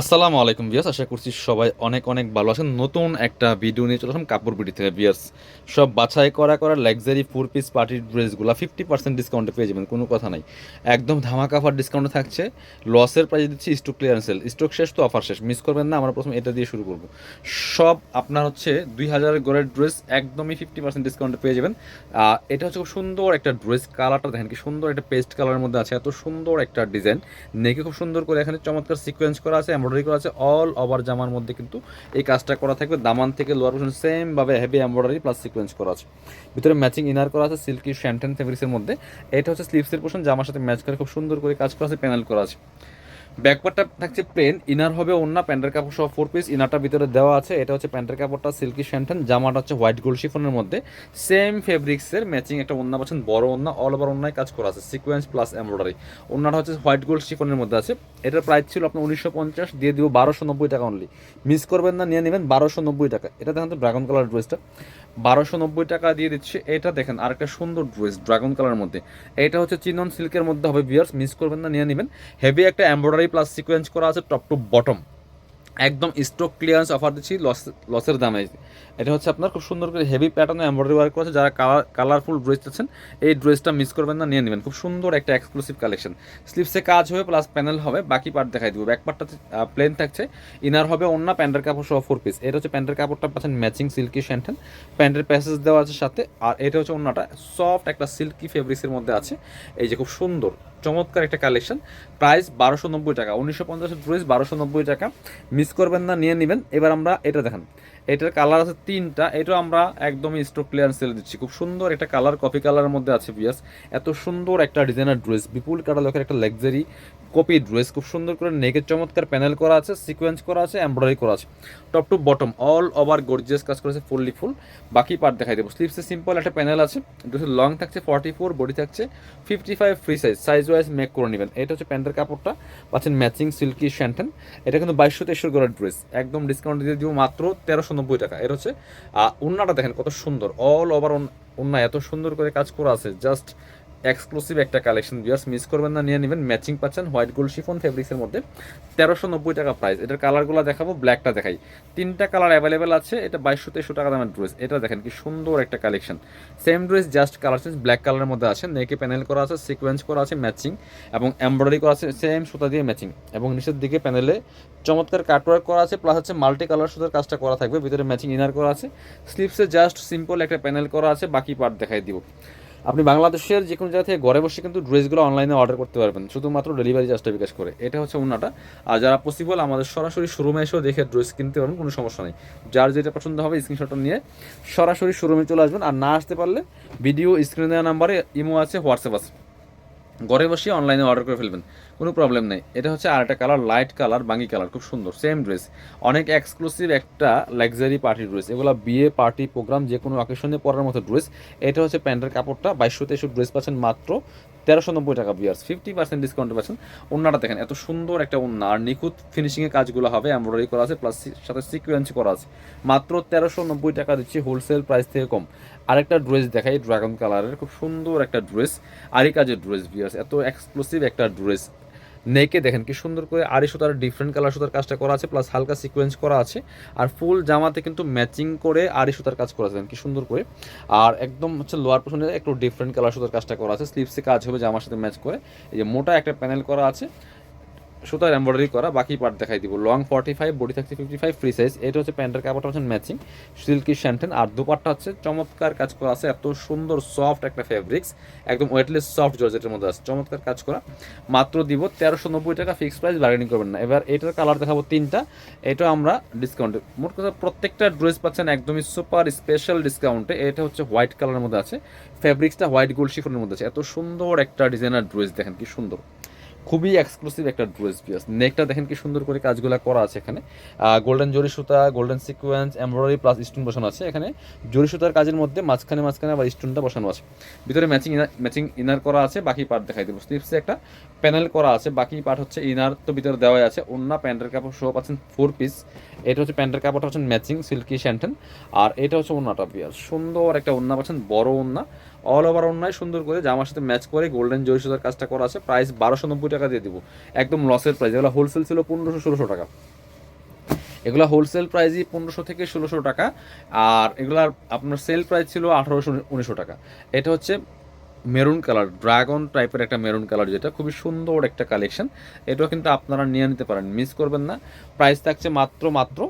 আসসালামু আলাইকুম বিয়াস আশা করছি সবাই অনেক অনেক ভালো আছেন। নতুন একটা ভিডিও নিয়ে চলে আসলাম কাপড় বিডি থেকে বিয়াস সব বাছাই করা করা লাক্সারি ফোর পিস পার্টির ড্রেসগুলো ফিফটি পার্সেন্ট ডিসকাউন্টে পেয়ে যাবেন, কোনো কথা নাই। একদম ধামাকা অফার ডিসকাউন্টে থাকছে। লসের প্রাইস দিচ্ছি স্টক ক্লিয়ারেন্স সেল স্টক শেষ তো অফার শেষ। মিস করবেন না, আমরা প্রথমে এটা দিয়ে শুরু করব। সব আপনার হচ্ছে দুই হাজারের গড়ের ড্রেস একদমই ফিফটি পার্সেন্ট ডিসকাউন্টে পেয়ে যাবেন। এটা হচ্ছে খুব সুন্দর একটা ড্রেস কালারটা দেখেন, কি সুন্দর একটা পেস্ট কালারের মধ্যে আছে। এত সুন্দর একটা ডিজাইন নেকে খুব সুন্দর করে এখানে চমৎকার সিকোয়েন্স করা আছে। এমব্রয়ডারি করা আছে অল ওভার জামার মধ্যে কিন্তু এই কাজটা করা থাকবে। দামান থেকে লোয়ার পোর্শন সেমভাবে হেভি এমব্রয়ডারি প্লাস সিকোয়েন্স করা আছে। ভিতরে ম্যাচিং ইনার করা আছে সিল্কি শ্যান্টেন ফেব্রিক্সের মধ্যে। এটা হচ্ছে স্লিভসের পোর্শন জামার সাথে ম্যাচ করে খুব সুন্দর করে কাজ করা আছে প্যানেল করা আছে। ব্যাকপার্টটা থাকছে প্লেন ইনার হবে অন্য প্যান্টের কাপড় সহ ফোর পিস ইনারটা ভিতরে দেওয়া আছে, এটা হচ্ছে প্যান্টের কাপড়টা সিল্কি শ্যান্টেন জামাটা হচ্ছে হোয়াইট গোল্ড শিফনের মধ্যে। সেম ফেব্রিক্সের ম্যাচিং একটা ওন্না পাচ্ছেন, বড় ওন্না অল ওভার অন্যায় কাজ করা আছে সিকোয়েন্স প্লাস এমব্রয়ডারি ওন্নাটা হচ্ছে হোয়াইট গোল্ড শিফনের মধ্যে আছে। এটার প্রাইস ছিল আপনার উনিশশো পঞ্চাশ, দিয়ে দিব বারোশো নব্বই টাকা অনলি মিস করবেন না, নিয়ে নেবেন বারোশো নব্বই টাকা। এটা দেখেন তো ড্রাগন কালার ড্রেসটা বারোশো নব্বই টাকা দিয়ে দিচ্ছে। এটা দেখেন আর একটা সুন্দর ড্রেস, ড্রাগন কালারের মধ্যে। এটা হচ্ছে চিনন সিল্কের মধ্যে হবে বিয়ার্স মিস করবেন না, নিয়ে নেবেন। হেভি একটা এমব্রয়ডারি প্লাস সিকোয়েন্স করা আছে টপ টু বটম একদম স্টক ক্লিয়ারেন্স অফার দিচ্ছি লস লসের দামে। এটা হচ্ছে আপনার খুব সুন্দর করে হেভি প্যাটার্নে এমব্রয়ডারি ওয়ার্ক করেছে। যারা কালার কালারফুল ড্রেস চাচ্ছেন, এই ড্রেসটা মিস করবেন না, নিয়ে নেবেন। খুব সুন্দর একটা এক্সক্লুসিভ কালেকশন স্লিপসে কাজ হবে প্লাস প্যানেল হবে, বাকি পার্ট দেখাই দিব। ব্যাক পার্টটা প্লেন থাকছে। ইনার হবে অন্য প্যান্টের কাপড় সহ ফোর পিস এটা হচ্ছে প্যান্টের কাপড়টা পাচ্ছেন ম্যাচিং সিল্কি শ্যান্টেন প্যান্টের প্যাসেজ দেওয়া আছে সাথে। আর এটা হচ্ছে অন্যটা সফট একটা সিল্কি ফেব্রিক্সের মধ্যে আছে। এই যে খুব সুন্দর। চমৎকার একটা কালেকশন প্রাইস বারোশো নব্বই টাকা। উনিশশো পঞ্চাশের ড্রেস বারোশো নব্বই টাকা। মিস করবেন না, নিয়ে নেবেন। এবার আমরা এটা দেখান। এটার কালার আছে তিনটা। এটা আমরা একদমই স্টক ক্লিয়ারেন্স সেল দিচ্ছি। খুব সুন্দর একটা কালার কপি কালারের মধ্যে আছে বিয়াস এত সুন্দর একটা ডিজাইনার ড্রেস বিপুল কাটালকের একটা লাক্সারি কপি ড্রেস খুব সুন্দর করে নেকের চমৎকার প্যানেল করা আছে সিকোয়েন্স করা আছে এমব্রয়ডারি করা আছে। Top to bottom all over gorgeous কাজ করেছে ফুললি ফুল বাকি পার্ট দেখাই দেবো। স্লিপসে সিম্পল একটা প্যানেল আছে। ড্রেসের লং থাকছে ফর্টি ফোর বডি থাকছে fifty five free size size wise make করে নেবেন। এটা হচ্ছে প্যান্টের কাপড়টা। পাচ্ছেন ম্যাচিং সিল্কি শ্যান্টেন এটা কিন্তু বাইশশো তেইশশো করার ড্রেস একদম ডিসকাউন্ট দিয়ে দিব মাত্র তেরোশো নব্বই টাকা, এর হচ্ছে উন্নাটা দেখেন কত সুন্দর অল ওভার উন্না এত সুন্দর করে কাজ করা আছে জাস্ট এক্সক্লুসিভ একটা কালেকশন বিয়ার্স মিস করবেন না, নিয়ে নেবেন। ম্যাচিং পাচ্ছেন হোয়াইট গোল্ড শিফন ফেব্রিক্সের মধ্যে। তেরোশো নব্বই টাকা প্রাইস এটার কালারগুলো দেখাবো ব্ল্যাকটা দেখাই। তিনটা কালার অ্যাভেলেবেল আছে, এটা বাইশশো তেইশশো টাকা দামের ড্রেস এটা দেখেন কি সুন্দর একটা collection same dress just colour change black কালারের মধ্যে আছে। নেকে প্যানেল করা আছে সিকোয়েন্স করা আছে ম্যাচিং এবং এমব্রয়ডারি করা আছে সেম সুতা দিয়ে ম্যাচিং এবং নিচের দিকে প্যানেলে চমৎকার কাটওয়ার্ক করা আছে প্লাস হচ্ছে মাল্টি কালার সুতার কাজটা করা থাকবে। ভিতরে ম্যাচিং ইনার করা আছে। স্লিপসে জাস্ট সিম্পল একটা প্যানেল করা আছে, বাকি পার্ট দেখাই দিব। আপনি বাংলাদেশের যে কোনো জায়গা থেকে ঘরে বসে কিন্তু ড্রেসগুলো অনলাইনে অর্ডার করতে পারবেন। শুধুমাত্র ডেলিভারি চার্জটা বিকাশ করে। এটা হচ্ছে অন্যটা আর যারা পসিবল আমাদের সরাসরি শোরুমে এসেও দেখে ড্রেস কিনতে পারবেন, কোনো সমস্যা নেই। যার যেটা পছন্দ হবে স্ক্রিনশটটা নিয়ে সরাসরি শোরুমে চলে আসবেন। আর না আসতে পারলে ভিডিও স্ক্রিনে দেওয়া নাম্বারে ইমো আছে হোয়াটসঅ্যাপ আছে। ঘরে বসে অনলাইনে অর্ডার করে ফেলবেন, কোনো প্রবলেম নেই। এটা হচ্ছে আর একটা কালার লাইট কালার বাঙ্গি কালার খুব সুন্দর সেম ড্রেস অনেক এক্সক্লুসিভ একটা লাক্সারি পার্টি ড্রেস এগুলো বিয়ে পার্টি প্রোগ্রাম যে কোনো অকেশনে পরার মতো ড্রেস এটা হচ্ছে প্যান্টের কাপড়টা, বাইশশো তেইশশো ড্রেস পাচ্ছেন মাত্র। তেরোশো নব্বই টাকা বিয়ার্স ফিফটি পার্সেন্ট ডিসকাউন্ট পাচ্ছেন। ওনাটা দেখেন, এত সুন্দর একটা ওনা আর নিখুঁত ফিনিশিংয়ের কাজগুলো হবে এমব্রয়ডারি করা আছে প্লাস সাথে সিকুয়েন্স করা আছে। মাত্র তেরোশো নব্বই টাকা দিচ্ছি হোলসেল প্রাইস থেকে কম। আরেকটা ড্রেস দেখাই ড্রাগন কালারের খুব সুন্দর একটা ড্রেস আর এই কাজের ড্রেস বিয়ার্স এত এক্সক্লুসিভ একটা ড্রেস নেকে দেখেন কি সুন্দর করে আড়ি সুতার ডিফারেন্ট কালার সুতার কাজটা করা আছে প্লাস হালকা সিকোয়েন্স করা আছে। আর ফুল জামাতে কিন্তু ম্যাচিং করে আড়ি সুতার কাজ করা আছে কি সুন্দর করে। আর একদম হচ্ছে লোয়ার পোর্শনে একটু ডিফারেন্ট কালার সুতার কাজটা করা আছে স্লিপসে কাজ হবে জামার সাথে ম্যাচ করে। এই যে মোটা একটা প্যানেল করা আছে সুতার এমব্রয়ডারি করা, বাকি পার্ট দেখাই দিব। লং ফর্টি ফাইভ বডি থাকছে ফিফটি ফাইভ ফ্রি সাইজ এটা হচ্ছে প্যান্টের কাপড়টা হচ্ছে ম্যাচিং সিল্কি শ্যান্টেন আর দুপাটটা হচ্ছে চমৎকার কাজ করা আছে, এত সুন্দর সফট একটা ফেব্রিক্স একদম ওয়েটলেস সফট জর্জেটের মধ্যে আছে। চমৎকার কাজ করা। মাত্র দিব তেরোশো নব্বই টাকা ফিক্সড প্রাইস বার্গেনিং করবেন না। এবার এটার কালার দেখাবো তিনটা। এটা আমরা ডিসকাউন্টে মোট কথা প্রত্যেকটা ড্রেস পাচ্ছেন একদমই সুপার স্পেশাল ডিসকাউন্টে এটা হচ্ছে হোয়াইট কালারের মধ্যে আছে। ফেব্রিক্সটা হোয়াইট গোল্ড শিফনের মধ্যে আছে। এত সুন্দর একটা ডিজাইনার ড্রেস দেখেন কি সুন্দর। খুবই এক্সক্লুসিভ একটা ড্রেস পিয়াস নেকটা দেখেন কি সুন্দর করে কাজগুলো করা আছে এখানে। গোল্ডেন জরি সুতা golden sequence embroidery plus stone বসানো আছে। এখানে জরি সুতার কাজের মধ্যে মাঝখানে মাঝখানে আবার স্টোনটা বসানো আছে। ভিতরে ম্যাচিং ইনার ম্যাচিং ইনার করা আছে, বাকি পার্ট দেখাই দেবো। স্লিপসে একটা প্যানেল করা আছে, বাকি পার্ট হচ্ছে ইনার তো ভিতরে দেওয়াই আছে। অন্য প্যান্টের কাপড় সহ পাচ্ছেন ফোর পিস এটা হচ্ছে প্যান্টের কাপড়টা হচ্ছে ম্যাচিং সিল্কি শ্যান্টেন আর এটা হচ্ছে ওন্নাটা পিয়াস সুন্দর একটা ওন্না পাচ্ছেন, বড় ওন্না অল ওভার অন্যায় সুন্দর করে জামার সাথে ম্যাচ করে গোল্ডেন জয় সুতার কাজটা করা আছে প্রাইস বারোশো নব্বই টাকা দিয়ে দিব। একদম লসের প্রাইস এগুলো হোলসেল ছিল পনেরোশো ষোলোশো টাকা। এগুলো হোলসেল প্রাইসই পনেরোশো থেকে ষোলোশো টাকা, আর এগুলার আপনার সেল প্রাইস ছিল আঠারোশো উনিশশো টাকা। এটা হচ্ছে মেরুন কালার ড্রাগন টাইপের একটা মেরুন কালার যেটা, খুবই সুন্দর একটা কালেকশন এটাও কিন্তু আপনারা নিয়ে নিতে পারেন মিস করবেন না। প্রাইস থাকছে মাত্র মাত্র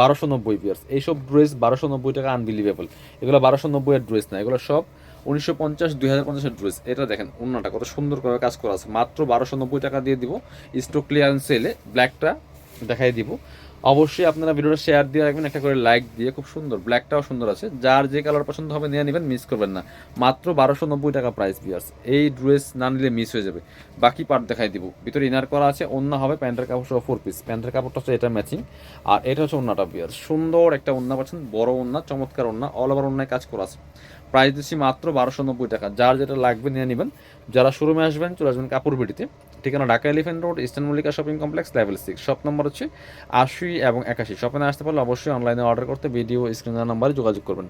বারোশো নব্বই পিয়ার্স এইসব ড্রেস বারোশো নব্বই টাকা আনবিলিভেবল এগুলো বারোশো নব্বইয়ের ড্রেস না, এগুলো সব উনিশশো পঞ্চাশ, দুই হাজার পঞ্চাশের ড্রেস এটা দেখেন অন্যটা কত সুন্দর করে কাজ করা আছে। মাত্র বারোশো নব্বই টাকা দিয়ে দিব। স্টক ক্লিয়ারেন্স সেলে ব্ল্যাকটা দেখাই দিব। অবশ্যই আপনারা ভিডিওটা শেয়ার দিয়ে রাখবেন, একটা করে লাইক দিয়ে। খুব সুন্দর ব্ল্যাকটাও সুন্দর আছে। যার যে কালার পছন্দ হবে নিয়ে নেবেন মিস করবেন না। মাত্র বারোশো নব্বই টাকা প্রাইস বিয়ার্স এই ড্রেস না নিলে মিস হয়ে যাবে। বাকি পার্ট দেখাই দিব। ভিতরে ইনার করা আছে অন্য হবে প্যান্টের কাপড় সহ ফোর পিস প্যান্টের কাপড়টা হচ্ছে এটা ম্যাচিং আর এটা হচ্ছে অন্যটা বিয়ার সুন্দর একটা ওন্না পাচ্ছেন, বড় ওন্না, চমৎকার ওন্না অল ওভার অন্যায় কাজ করা আছে। প্রাইস দিচ্ছি মাত্র বারোশো নব্বই টাকা। যার যেটা লাগবে নিয়ে নেবেন, যারা শোরুমে আসবেন, চলে আসবেন কাপড় বিটিতে। ঠিকানা Dhaka elephant road eastern Mallika shopping complex level six shop number হচ্ছে আশি এবং একাশি। শপে আসতে পারলে অবশ্যই অনলাইনে অর্ডার করতে ভিডিও স্ক্রিনার নাম্বারে যোগাযোগ করবেন।